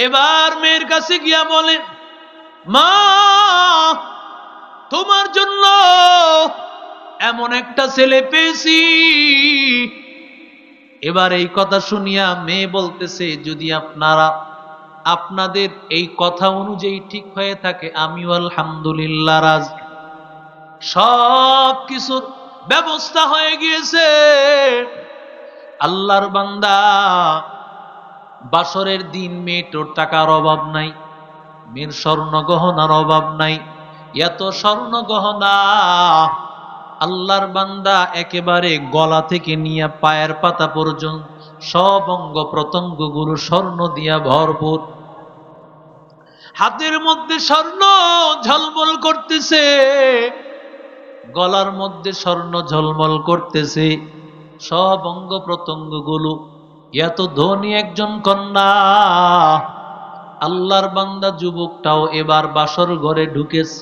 এবার মেয়ের কাছে গিয়া বলে, মা, তোমার জন্য এমন একটা ছেলে পেয়েছি। এবার এই কথা শুনিয়া মেয়ে বলতেছে, যদি আপনারা, আপনাদের এই কথা অনুযায়ী ঠিক হয়ে থাকে, আমিও আলহামদুলিল্লাহ রাজ। সব কিছুর ব্যবস্থা হয়ে গিয়েছে। আল্লাহর বান্দা বাসরের দিন মেয়েটোর টাকার অভাব নাই, মেয়ের স্বর্ণ গহনার অভাব নাই। এত স্বর্ণ গহনা আল্লাহর বান্দা একেবারে গলা থেকে নিয়ে পায়ের পাতা পর্যন্ত সব অঙ্গ প্রত্যঙ্গগুলো স্বর্ণ দিয়া ভরপুর। হাতের মধ্যে স্বর্ণ ঝলমল করতেছে, গলার মধ্যে স্বর্ণ ঝলমল করতেছে, সব অঙ্গ প্রত্যঙ্গগুলো এত ধনী একজন কন্যা। আল্লাহর বান্দা যুবকটাও এবার বাসর ঘরে ঢুকেছে।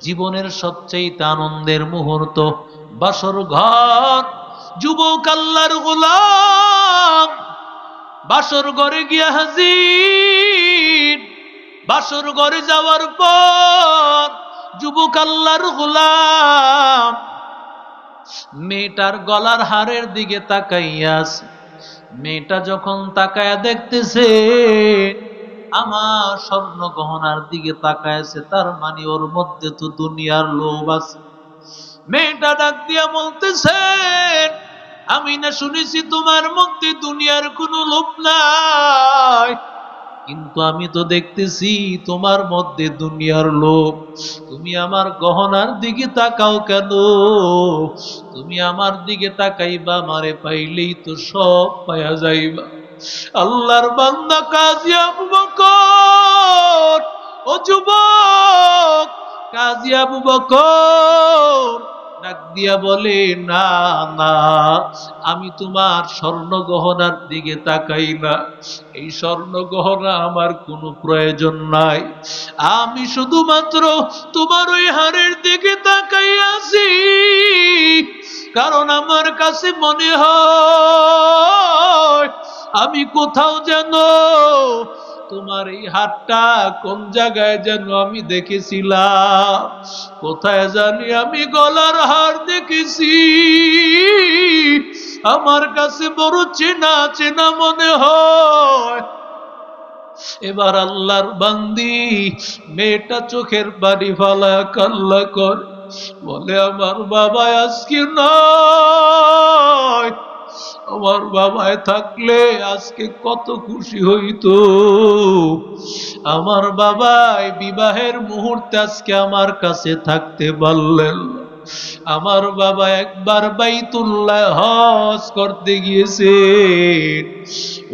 জীবনের সবচেয়ে আনন্দের মুহূর্ত বাসর ঘর। যুবক আল্লাহর গোলাম, বাসর ঘরে গিয়া হাজির। বাসর ঘরে যাওয়ার পর যুবক আল্লাহর গোলাম, মেয়েটার গলার হারের দিকে তাকাইয়া আছে। মেয়েটা যখন তাকায় দেখতেছে, আমার স্বর্ণ গহনার দিকে তাকায়ছে, তার মানে ওর মধ্যে তো দুনিয়ার লোভ আছে। মেয়েটা ডাক দিয়া বলতেছে আমি না শুনেছি তোমার মধ্যে দুনিয়ার কোনো লোভ নাই। কিন্তু আমি তো দেখতেছি তোমার মধ্যে দুনিয়ার লোক তুমি আমার গহনার দিকে তাকাও কেন? তুমি আমার দিকে তাকাইবা মারে পাইলেই তো সব পায়া যাইবা। আল্লাহর বান্দা কাজী আবু বকর, ও যুবক, কাজী আবু বকর ডাক দিয়া বলে, না না, আমি তোমার স্বর্ণ গহনার দিকে তাকাই না। এই স্বর্ণ গহনা আমার কোনো প্রয়োজন নাই। আমি শুধুমাত্র তোমার ওই হারের দিকে তাকাই আছি, কারণ আমার কাছে মনে হয় আমি কোথাও যেন তোমার এই হাতটা কোন জায়গায় যেন আমি দেখেছিলাম? কোথায় জানি আমি গলার হার দেখেছি। আমার কাছে বড় চেনা চেনা মনে হয়। এবার আল্লাহর বান্দি মেয়েটা চোখের বাড়ি ফালা কাল্লা কর, বলে, আমার বাবা আজকে নয়। আমার বাবায় থাকলে আজকে কত খুশি হইতো। আমার বাবাই বিবাহের মুহূর্তে আজকে আমার কাছে থাকতে পারলেন। আমার বাবা একবার বাইতুল্লাহ হজ করতে গিয়েছে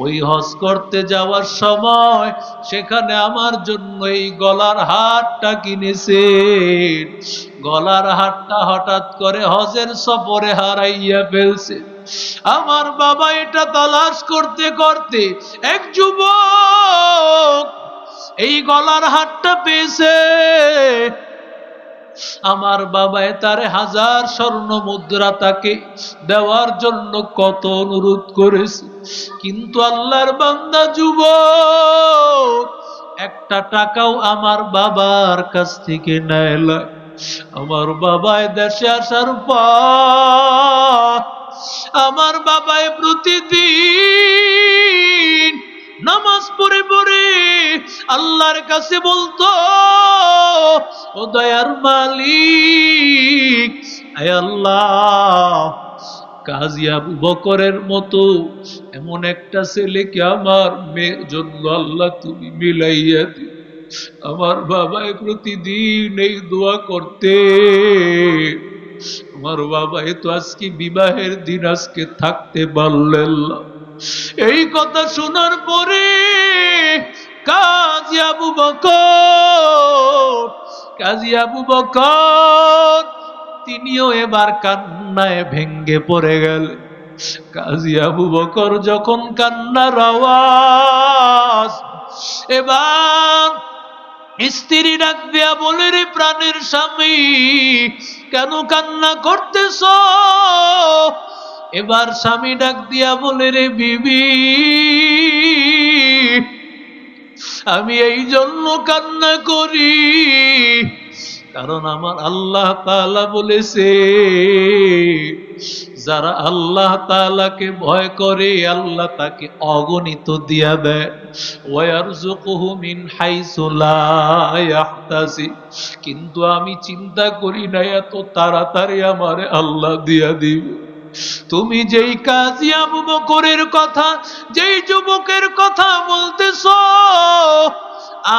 ওই হজ করতে যাওয়ার সময় সেখানে আমার জন্য এই গলার হারটা কিনেছে গলার হারটা হঠাৎ করে হজের সফরে হারাইয়া ফেলছে। আমার বাবা এটা তালাশ করতে করতে এক যুবক এই গলার হাটটা পেয়েছে আমার বাবায় তারে হাজার স্বর্ণ মুদ্রা তাকে দেওয়ার জন্য কত অনুরোধ করেছে কিন্তু আল্লাহর বান্দা যুবক, একটা টাকাও আমার বাবার কাছ থেকে নেয়। আমার বাবায় দেশে আসার পর আমার বাবায় প্রতিদিন নামাজ পড়ে পড়ে আল্লাহর কাছে বলতো, ও দয়ার মালিক আল্লাহ, কাজী আবু বকরের মতো এমন একটা ছেলেকে আমার মেয়ের জন্য আল্লাহ তুমি মিলাইয়া দিও। আমার বাবায় প্রতিদিন এই দোয়া করতে আমার বাবা এ তো আজকে বিবাহের দিন, আজকে থাকতে পারলেন। এই কথা শোনার পরে কাজী আবু বকর, কাজী আবু বকর, তিনিও এবার কান্নায় ভেঙ্গে পড়ে গেলেন কাজী আবু বকর যখন কান্নার আওয়াজ, এবার স্ত্রী ডাক দিয়া বলে রে প্রাণের স্বামী, কেন কান্না করতেছ? এবার স্বামী ডাক দিয়া বলে রে বিবি, আমি এই জন্য কান্না করি। কারণ আমার আল্লাহ তাআলা বলেছে, যারা আল্লাহ তাআলাকে ভয় করে, আল্লাহ তাকে অগণিত দিয়া দেয়। কিন্তু আমি চিন্তা করি না, এত তাড়াতাড়ি আমারে আল্লাহ দিয়া দিবে। তুমি যেই কাজী আবু বকরের কথা, যেই যুবকের কথা বলতেছ,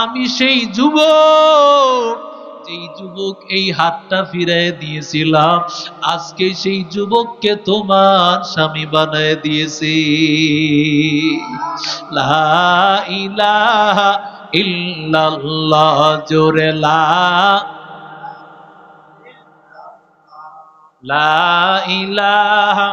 আমি সেই যুবক যেই যুবক এই হাতটা ফিরাই দিয়েছিলাম। আজকে সেই যুবককে তোমার স্বামী বানায় দিয়েছি। লা ইলাহা ইল্লাল্লাহ, জোরে লা। লা ইলাহা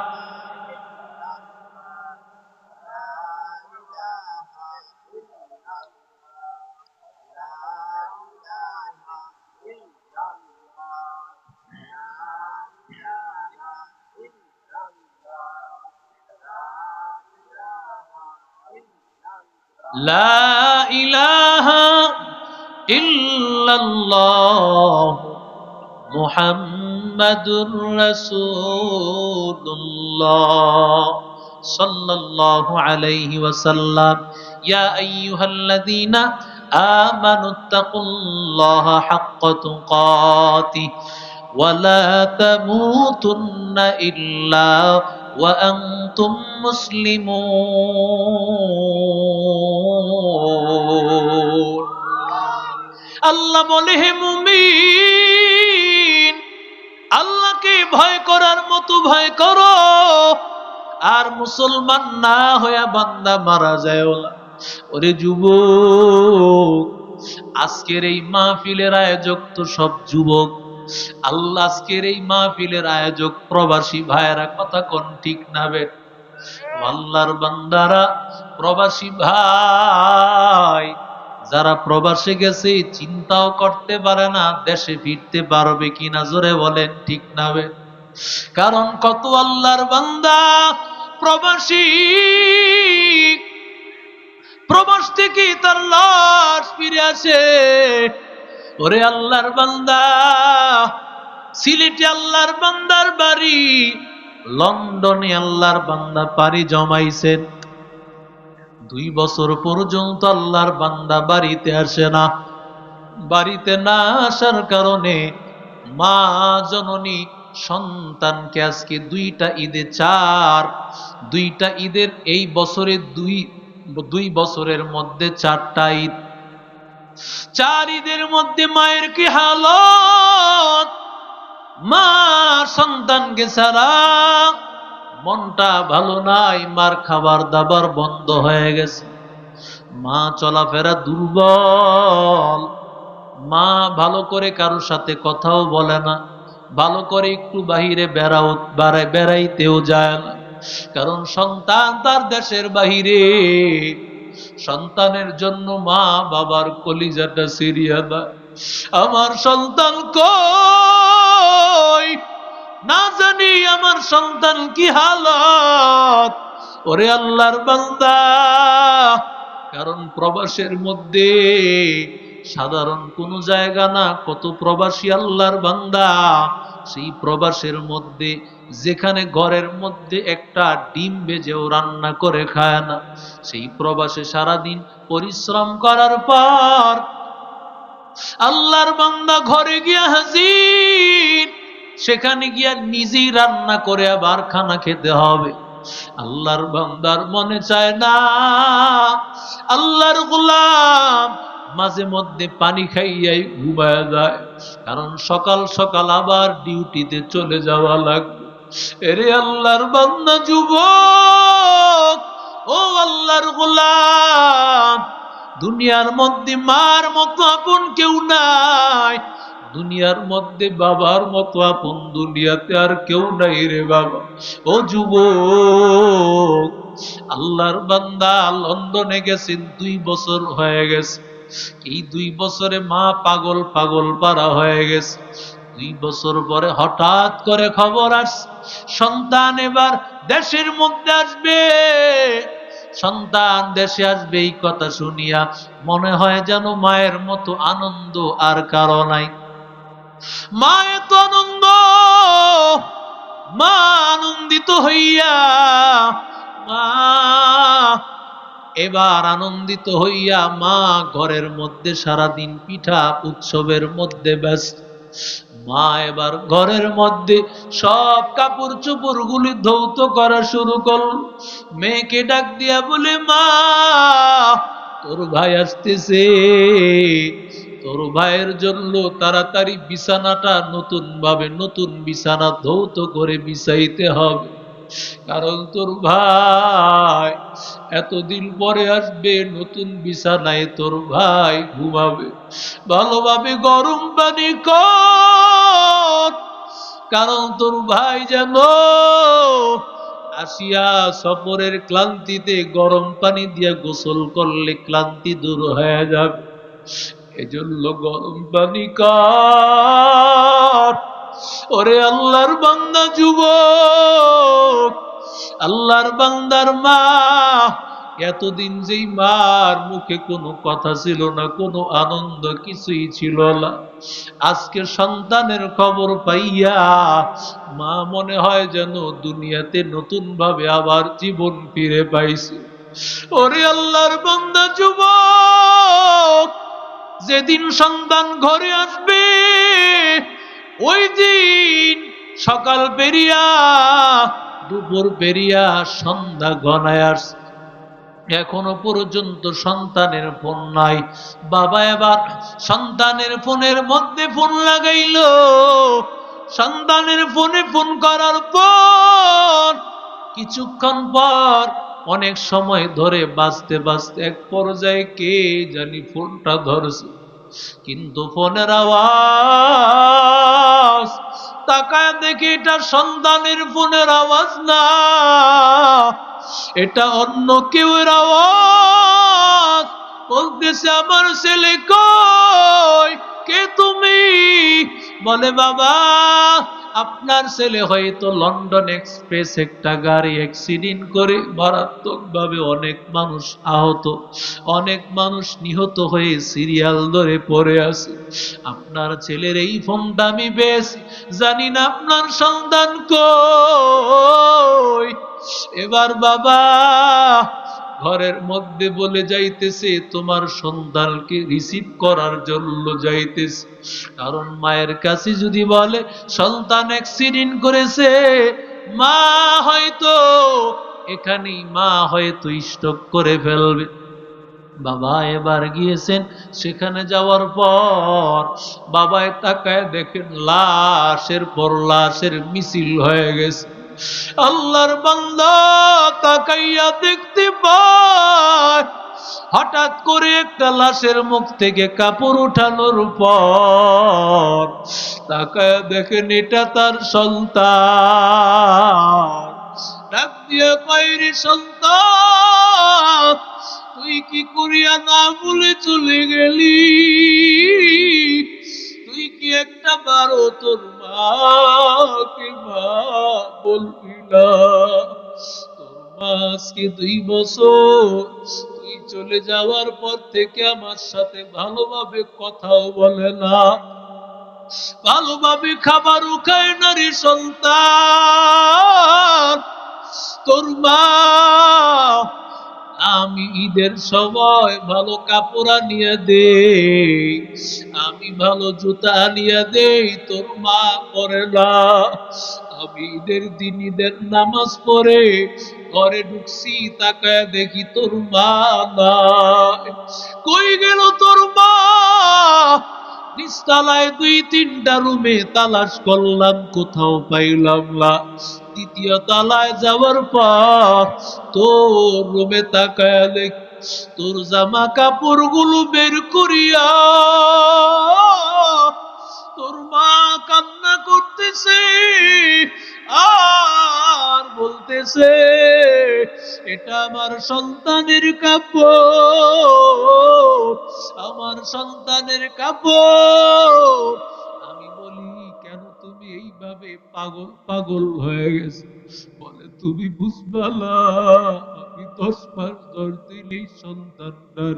লা ইলাহা ইল্লাল্লাহ মুহাম্মাদুর রাসূলুল্লাহ সাল্লাল্লাহু আলাইহি ওয়াসাল্লাম। ইয়া আইয়ুহাল্লাযীনা আমানু তাকুল্লাহ হাক্কা তুকাতিহি ওয়ালা তামুতুন্না ইল্লা حق تقاته ولا تموتن إلا وأنتم مسلمون আল্লাহ বলে হে মুমিন আল্লাহকে ভয় করার মতো ভয় করো আর মুসলমান না হইয়া বান্দা মারা যায় ওলা ওরে যুবক আজকের এই মাহফিলের আয়োজক তো সব যুবক আল্লাহ আজকের এই মাহফিলের আয়োজক প্রবাসী ভাইয়েরা, কথা কোন ঠিক না বেট আল্লাহর বান্দারা, প্রবাসী ভাই, যারা প্রবাসে গেছে, চিন্তাও করতে পারে না, দেশে ফিরতে পারবে কিনা, জোরে বলেন ঠিক না বে? কারণ কত আল্লাহর বান্দা প্রবাসী, প্রবাস থেকে তার লাশ ফিরে আসে। ওরে আল্লাহর বান্দা, সিলেটে আল্লাহর বান্দার বাড়ি, লন্ডনে আল্লাহর বান্দা পাড়ি জমাইছেন দুই বছর পর্যন্ত আল্লাহর বান্দা বাড়িতে আসে না। বাড়িতে না আসার কারণে মা জননী সন্তানকে আজকে দুইটা ঈদে চার, দুইটা ঈদের এই বছরে দুই দুই বছরের মধ্যে চারটা ঈদ। চার ঈদের মধ্যে মায়ের কি হালত? মা সন্তানকে ছাড়া মনটা ভালো নাই, মার খাবার দাবার বন্ধ হয়ে গেছে। মা চলাফেরা দুর্বল। মা ভালো করে কারোর সাথে কথাও বলে না। ভালো করে একটু বাহিরে বেড়াও বেড়াইতেও যায় না। কারণ সন্তান তার দেশের বাহিরে। সন্তানের জন্য মা বাবার কলিজাটা সিরিয়া দেয়। আমার সন্তান কই? না জানি আমার সন্তান কি হালত। ওরে আল্লাহর বান্দা, কারণ প্রবাসের মধ্যে সাধারণ কোন জায়গা না, কত প্রবাসী আল্লাহর বান্দা। সেই প্রবাসের মধ্যে, যেখানে ঘরের মধ্যে একটা ডিম বেজেও রান্না করে খায় না, সেই প্রবাসে সারাদিন পরিশ্রম করার পর আল্লাহর বান্দা ঘরে গিয়া হাজির। সেখানে গিয়া নিজেই রান্না করে আবার খানা খেতে হবে। আল্লাহর বান্দার মনে চায় না, আল্লাহর গোলাম মাঝে মধ্যে পানি খাইয়াই ঘুমায় যায়। কারণ সকাল সকাল আবার ডিউটিতে চলে যাওয়া লাগবে। এরে আল্লাহর বান্দা, যুবক! ও আল্লাহর গোলাম! দুনিয়ার মধ্যে মার মতো আপন কেউ নাই। দুনিয়ার মধ্যে বাবার মতো আপন দুনিয়াতে আর কেউ নাই রে বাবা। ও যুবক! আল্লাহর বান্দা, লন্ডনে গেছেন, দুই বছর হয়ে গেছে। এই দুই বছরে মা পাগল পাগল পারা হয়ে গেছে। দুই বছর পরে হঠাৎ করে খবর আস সন্তান এবার দেশের মধ্যে আসবে। সন্তান দেশে আসবে এই কথা শুনিয়া মনে হয় যেন মায়ের মতো আনন্দ আর কারও নাই। মা এত আনন্দ, মা আনন্দিত হইয়া, মা এবার আনন্দিত হইয়া মা ঘরের মধ্যে সারাদিন পিঠা উৎসবের মধ্যে ব্যস্ত। মা এবার ঘরের মধ্যে সব কাপড় চোপড় গুলি ধৌত করা শুরু করল। মেয়েকে ডাক দিয়া বলে, মা, তোর ভাই আসতেছে। তোর ভাইয়ের জন্য তাড়াতাড়ি বিছানাটা নতুন ভাবে নতুন বিছানা ধৌত করে বিছাইতে হবে। কারণ তোর ভাই এতদিন পরে আসবে নতুন বিছানায় তোর ভাই ঘুমাবে। ভালোভাবে গরম পানি কর, কারণ তোর ভাই যেন আসিয়া সফরের ক্লান্তিতে গরম পানি দিয়ে গোসল করলে ক্লান্তি দূর হয়ে যাবে। এজন্য গরম পানি কর। ওরে আল্লাহর বান্দা যুবক আল্লাহর বান্দার মা, এতদিন যেই মার মুখে কোনো কথা ছিল না, কোনো আনন্দ কিছুই ছিল না। আজকে সন্তানের খবর পাইয়া মা মনে হয় যেন দুনিয়াতে নতুন ভাবে আবার জীবন ফিরে পাইছে। ওরে আল্লাহর বান্দা যুবক, যেদিন সন্তান ঘরে আসবে, ওই দিন সকাল পেরিয়া দুপুর পেরিয়া সন্ধ্যা গনায় আসছে এখনও পর্যন্ত সন্তানের ফোন নাই। বাবা এবার সন্তানের ফোনের মধ্যে ফোন লাগাইল। সন্তানের ফোনে ফোন করার পর কিছুক্ষণ পর অনেক সময় ধরে বাঁচতে বাঁচতে এক পর্যায়ে কে জানি ফোনটা ধরছে। কিন্তু ফোনের আওয়াজ তাকায় দেখি এটা সন্তানের ফোনের আওয়াজ না। এটা অন্য কেউ আওয়াজ। বলতেছে, আমার ছেলে কে তুমি? বলে, বাবা আপনার ছেলে হয়তো লন্ডন এক্সপ্রেস একটা গাড়ি অ্যাক্সিডেন্ট করে মারাত্মক ভাবে অনেক মানুষ আহত, অনেক মানুষ নিহত হয়ে সিরিয়াল ধরে পড়ে আছে। আপনার ছেলের এই ফোনটা আমি বেশ জানি না আপনার সন্তান কই। এবার বাবা ঘরের মধ্যে বলে যাইতেছে, তোমার সন্তানকে রিসিভ করার জন্য যাইতেছে। কারণ মায়ের কাছে যদি বলে, সন্তান অ্যাক্সিডেন্ট করেছে, মা হয়তো এখানেই মা হয়তো স্টক করে ফেলবে। বাবা এবার গিয়েছেন, সেখানে যাওয়ার পর বাবায় তাকায় দেখেন লাশের পর লাশের মিছিল হয়ে গেছে। আল্লাহর তাকাইয়া দেখতে পায়, হঠাৎ করে একটা লাশের মুখ থেকে কাপড় উঠানোর পর তাকায় দেখেন এটা তার সন্তান। ডাক দিয়ে কয়রি সন্তান, তুই কি করিয়া না বলে চলে গেলি? কি একটা বারো তোর মাকে মা বলবি না তোর মা আজকে দুই বছর। তুই চলে যাওয়ার পর থেকে আমার সাথে ভালোভাবে কথাও বলে না। ভালোভাবে খাবারও খায় না রে সন্তান। তোর মা আমি ঈদের সময় ভালো কাপড় আনিয়ে দে আমি ভালো জুতা আনিয়ে দেই, তোর মা করে না। আমি ঈদের দিন ঈদের নামাজ পড়ে ঘরে ঢুকছি, তাকায় দেখি তোর মা নাই। কই গেল তোর মা? নিচতলায় দুই তিনটা রুমে তালাশ করলাম, কোথাও পাইলাম না। দ্বিতীয় তালায় যাওয়ার পর তোর রুমে তাকায় দেখ, তোর জামা কাপড়গুলো বের করিয়া, তোর মা কান্না করতেছে আর বলতেছে, এটা আমার সন্তানের কাপড়। আমার সন্তানের কাপড়। আমি বলি, কেন তুমি এইভাবে পাগল পাগল হয়ে গেছো? বলে, তুমি বুঝবা না আমি দশ দিন এই সন্তানটার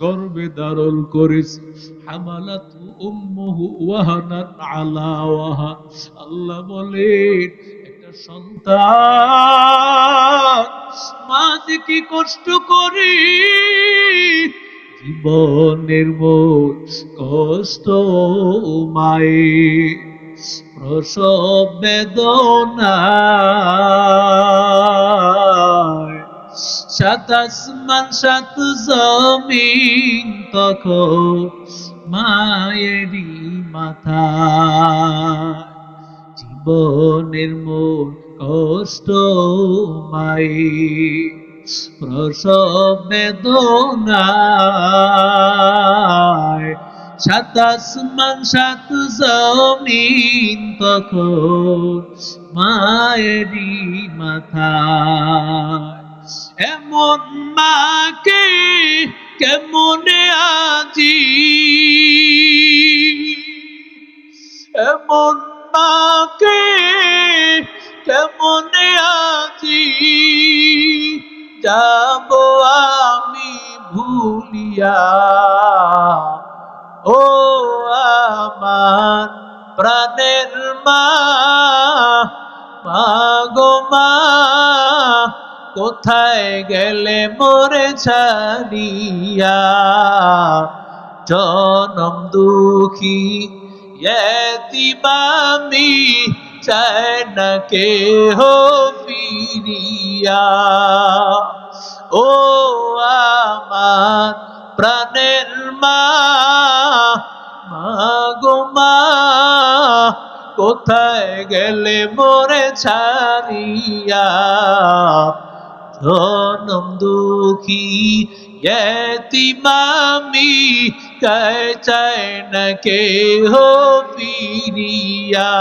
গর্বে ধারণ করেছি। হামালাত উম্মুহু ওয়াহানান আলা ওয়াহান আল্লাহ বলেন, একটা সন্তান মা যে কি কষ্ট করি? জীবনের মোট কষ্ট মায়ের প্রসব বেদনা সাত আসমান সাত জমিন তখন মায়েরই মাথা জীবনের মোর কষ্ট মায়ের প্রসব বেদনায় সাত আসমান সাত জমিন তখন মায়েরই মাথা এমন মাকে কেমনে আজি? এমন মাকে কেমনে আজি? যাব আমি ভুলিয়া। ও আমার প্রাণের মা মাগো মা, কোথায় গেলে মোরে ছাড়িয়া? জনম দুঃখী এতিবামি চায় না কে হো ফিরিয়া। ও আমার প্রাণের মা মাগো মা, কোথায় গেলে মোরে ছাড়িয়া? জনম দুঃখী, এতিমামি কে চায় না কে হো ফিরিয়া?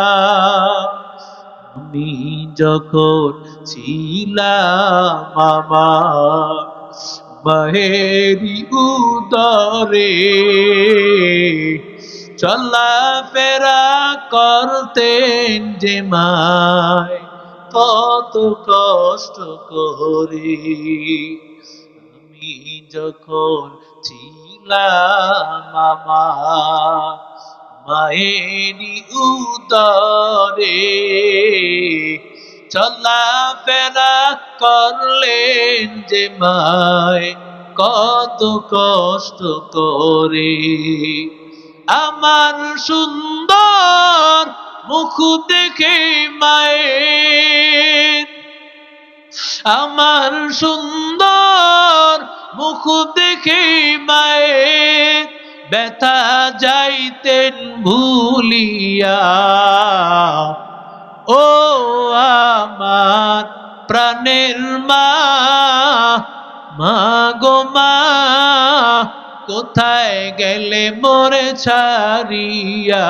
আমি যখন ছিলাম আমার মাহেরি উদরে চলা ফেরা করতেন যে মায় কত কষ্ট করে। আমি যখন ছিলাম আমার মায়েরি উদরে চলা ফেরা করলেন যে মায় কত কষ্ট করে। আমার সুন্দর মুখ দেখে মায়ের, আমার সুন্দর মুখ দেখে মায়ের ব্যথা যাইতেন ভুলিয়া। ও আমার প্রাণের মা মা গো মা, কোথায় গেলে মোরে ছাড়িয়া?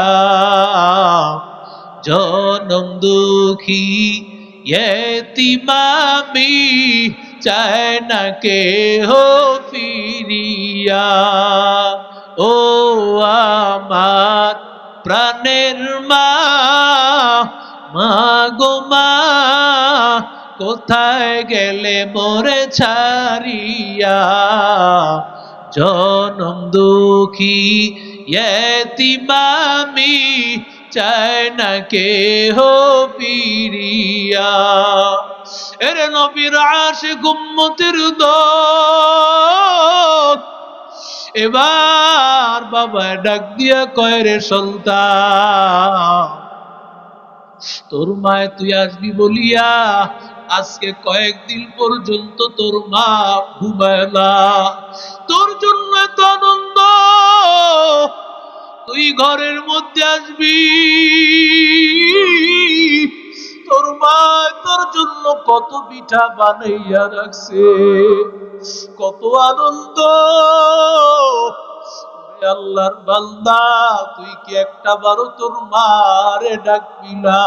জনম দুঃখী এতিমামি, চায় না কে হো ফিরিয়া। কোথায় গেলে মোরে ছাড়িয়া? জনম দুঃখী, এতিমামি চায় না কে হো ফিরিয়া। এরে নবীর আশে গুম্মতের এবার বাবা ডাক দিয়া কয় রে সন্তান, তোর মায় তুই আসবি বলিয়া আজকে কয়েকদিন পর্যন্ত তোর মা ঘুমায় না। তোর জন্য এত আনন্দ। তুই ঘরের মধ্যে আসবি। তোর মা তোর জন্য কত পিঠা বানাইয়া রাখছে। কত আনন্দ। আল্লাহর বান্দা, তুই কি একটা বারো তোর মারে ডাকবি না?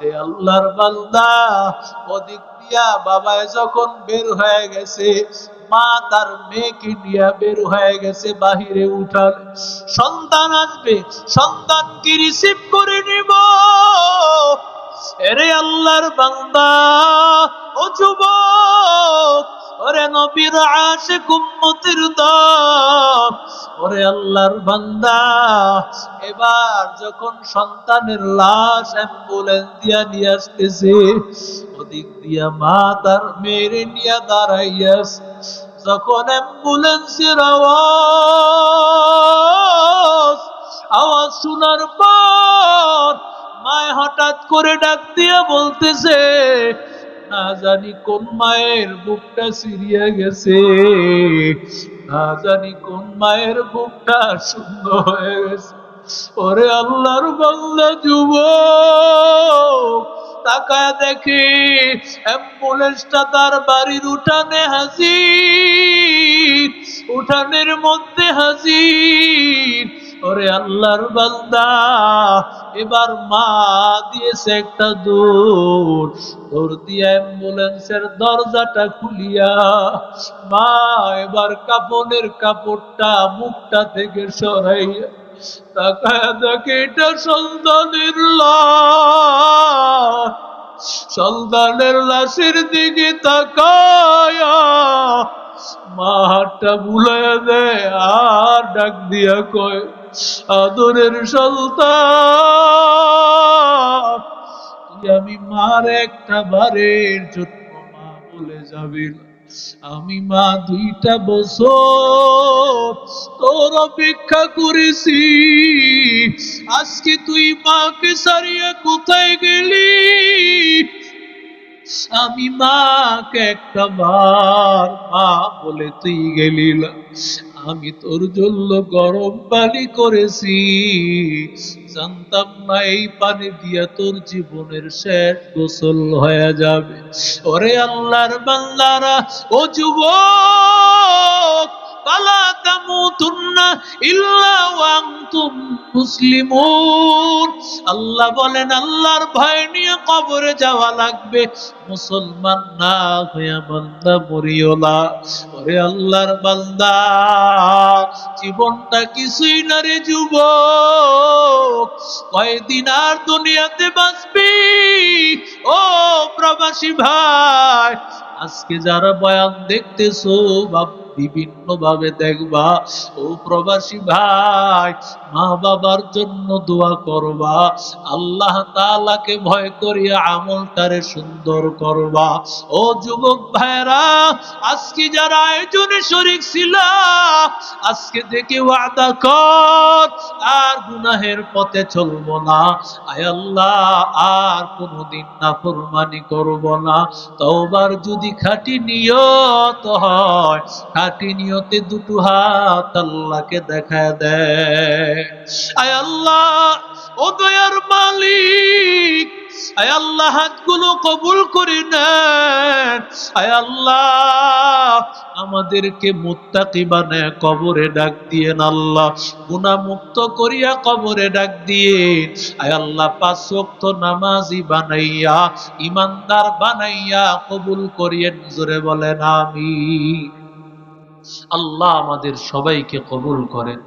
রে আল্লাহর বান্দা। ওদিক দিয়া বাবায় যখন বের হয়ে গেছে, মা তার মেয়েকে নিয়ে বের হয়ে গেছে বাহিরে উঠাল সন্তান আসবে, সন্তানকে রিসিভ করে নিব। এরে আল্লাহর বান্দা, ও যুবক, ওরে নবীর আশিক উম্মতির দল। ওরে আল্লাহর বান্দা, এবার যখন সন্তানের লাশ অ্যাম্বুলেন্স দিয়া নিয়ে আসতেছে, ওদিক দিয়া মা তার মেরে নিয়ে দাঁড়াইয়াছে। যখন অ্যাম্বুলেন্সের আওয়াজ আওয়াজ শোনার পর মায় হঠাৎ করে ডাক দিয়ে বলতেছে, না জানি কোন মায়ের বুকটা সিরিয়া গেছে। না জানি কোন মায়ের বুকটা শূন্য হয়ে গেছে। ওরে আল্লাহর বললে যুব তাকায় দেখে অ্যাম্বুলেন্সটা তার বাড়ির উঠানে হাজির, উঠানের মধ্যে হাজির। ওরে আল্লাহর বান্দা, এবার মা দিয়েছে একটা দৌড় দৌড় দিয়ে অ্যাম্বুলেন্সের দরজাটা খুলিয়া, মা এবার কাপড়ের কাপড়টা, মুখটা থেকে সরাইয়া তাকায় দেখে এটা সন্তানের সন্তানের লাশের দিকে তাকায়া মা হাতটা বুলাইয়া দেয়, আর ডাক দিয়া কয় আদরের সন্তান আমি মার একটা বারের জন্য মা বলে যাবি আমি মা দুইটা বছর তোর অপেক্ষা করেছি। আজকে তুই মাকে সারিয়া কোথায় গেলি? আমি মাকে একটা বার মা বলে তুই গেলি। আমি তোর জন্য গরম পানি করেছি। জানতাম না এই পানি দিয়া তোর জীবনের শেষ গোসল হয়ে যাবে। ওরে আল্লাহর বাংলারা ও যুবক আল্লাহ বলেন, আল্লাহর ভয় নিয়ে কবরে যাওয়া লাগবে। মুসলমান না হইয়া বান্দা মরিও না। ওরে আল্লাহর বান্দা, জীবনটা কিছুই না রে যুবক। কয়দিন আর দুনিয়াতে বাঁচবি? ও প্রবাসী ভাই আজকে যারা বয়ান দেখতেছো বিভিন্ন ভাবে দেখবা। ও প্রবাসী ভাই, মা বাবার জন্য দোয়া করবা। আল্লাহ তাআলাকে ভয় করিয়া আমলটারে সুন্দর করবা। ও যুবক ভাইরা আজকে যারা আয়োজনে শরিক ছিল, আজকে থেকে ওয়াদা কর, আর গুনাহের পথে চলবো না। আয় আল্লাহ, আর কোনোদিন নাফরমানি করব না। তওবার যদি খাঁটি নিয়ত হয়। খাটি নিয়তে দুটো হাত আল্লাহকে দেখা দেয়। আয় আল্লাহ, ও দয়ার মালিক আয় আল্লাহ হাতগুলো কবুল করে নেন। আয় আল্লাহ, আমাদেরকে মুত্তাকি বানায় কবরে ডাক দিয়েন আল্লাহ। গুনাহ মুক্ত করিয়া কবরে ডাক দিয়েন। আয় আল্লাহ, পাঁচ ওয়াক্ত নামাজি বানাইয়া ইমানদার বানাইয়া কবুল করিয়েন, জোরে বলেন আমি আল্লাহ আমাদের সবাইকে কবুল করেন।